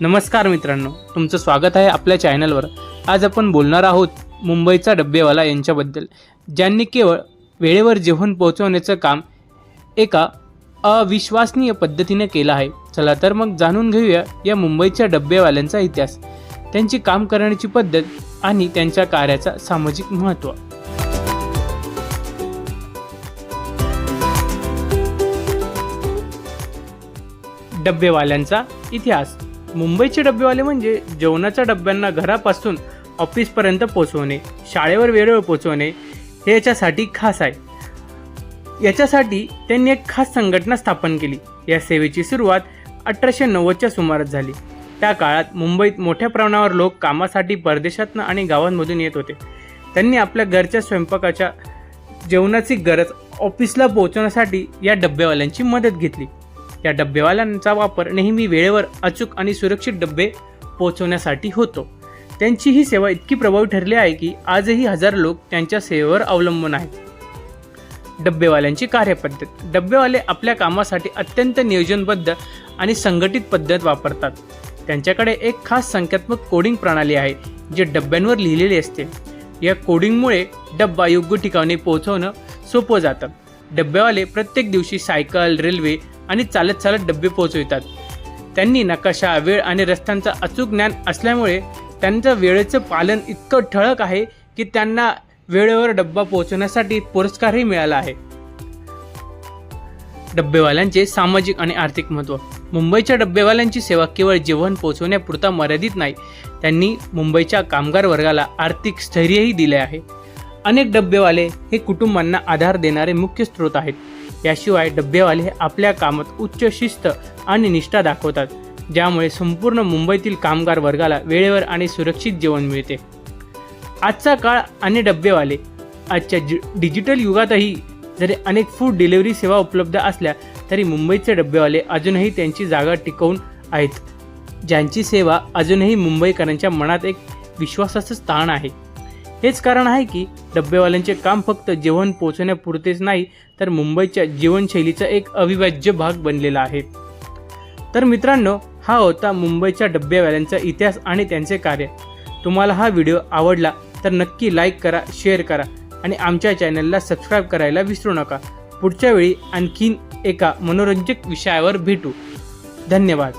नमस्कार मित्रांनो तुमचं स्वागत आहे आपल्या चॅनलवर. आज आपण बोलणार आहोत मुंबईचा डब्बेवाला यांच्याबद्दल ज्यांनी केवळ वेळेवर जेवण पोहोचवण्याचं काम एका अविश्वसनीय पद्धतीने केलं आहे. चला तर मग जाणून घेऊया या मुंबईच्या डब्बेवाल्यांचा इतिहास त्यांची काम करण्याची पद्धत आणि त्यांच्या कार्याचा सामाजिक महत्त्व. डब्बेवाल्यांचा इतिहास. मुंबईचे डब्बेवाले म्हणजे जेवणाच्या डब्यांना घरापासून ऑफिसपर्यंत पोचवणे शाळेवर वेळेवर पोचवणे हे याच्यासाठी खास आहे. याच्यासाठी त्यांनी एक खास संघटना स्थापन केली. या सेवेची सुरुवात अठराशे नव्वदच्या सुमारास झाली. त्या काळात मुंबईत मोठ्या प्रमाणावर लोक कामासाठी परदेशातनं आणि गावांमधून येत होते. त्यांनी आपल्या घरच्या स्वयंपाकाच्या जेवणाची गरज ऑफिसला पोहोचवण्यासाठी या डब्बेवाल्यांची मदत घेतली. या डब्बेवाल्यांचा वापर नेहमी वेळेवर अचूक आणि सुरक्षित डब्बे पोहोचवण्यासाठी होतो. त्यांची ही सेवा इतकी प्रभावी ठरली आहे की आजही हजार लोक त्यांच्या सेवेवर अवलंबून आहेत. डब्बेवाल्यांची कार्यपद्धत. डब्बेवाले आपल्या कामासाठी अत्यंत नियोजनबद्ध आणि संघटित पद्धत वापरतात. त्यांच्याकडे एक खास संख्यात्मक कोडिंग प्रणाली आहे जे डब्यांवर लिहिलेली असते. या कोडिंगमुळे डब्बा योग्य ठिकाणी पोहोचवणं सोपं जातं. डब्बेवाले प्रत्येक दिवशी सायकल रेल्वे आणि चालत चालत डब्बे पोहोचवितात. त्यांनी नकाशा वेळ आणि रस्त्यांचं अचूक ज्ञान असल्यामुळे त्यांचं वेळेचं पालन इतकं ठळक आहे की त्यांना वेळेवर डब्बा पोहोचवण्यासाठी पुरस्कारही मिळाला आहे. डब्बेवाल्यांचे सामाजिक आणि आर्थिक महत्त्व. मुंबईच्या डब्बेवाल्यांची सेवा केवळ जेवण पोहोचवण्यापुरता मर्यादित नाही त्यांनी मुंबईच्या कामगार वर्गाला आर्थिक स्थैर्यही दिले आहे. अनेक डब्बेवाले हे कुटुंबांना आधार देणारे मुख्य स्रोत आहेत. याशिवाय डब्बेवाले हे आपल्या कामात उच्च शिस्त आणि निष्ठा दाखवतात ज्यामुळे संपूर्ण मुंबईतील कामगार वर्गाला वेळेवर आणि सुरक्षित जेवण मिळते. आजचा काळ आणि डब्बेवाले आजच्या जि डिजिटल युगातही जरी अनेक फूड डिलिव्हरी सेवा उपलब्ध असल्या तरी मुंबईचे डब्बेवाले अजूनही त्यांची जागा टिकवून आहेत. ज्यांची सेवा अजूनही मुंबईकरांच्या मनात एक विश्वासाचं स्थान आहे. हेच कारण आहे की डब्बेवाल्यांचे काम फक्त जेवण पोचवण्यापुरतेच नाही तर मुंबईच्या जीवनशैलीचा एक अविभाज्य भाग बनलेला आहे. तर मित्रांनो हा होता मुंबईच्या डब्बेवाल्यांचा इतिहास आणि त्यांचे कार्य. तुम्हाला हा व्हिडिओ आवडला तर नक्की लाईक करा शेअर करा आणि आमच्या चॅनलला सबस्क्राईब करायला विसरू नका. पुढच्या वेळी आणखीन एका मनोरंजक विषयावर भेटू. धन्यवाद.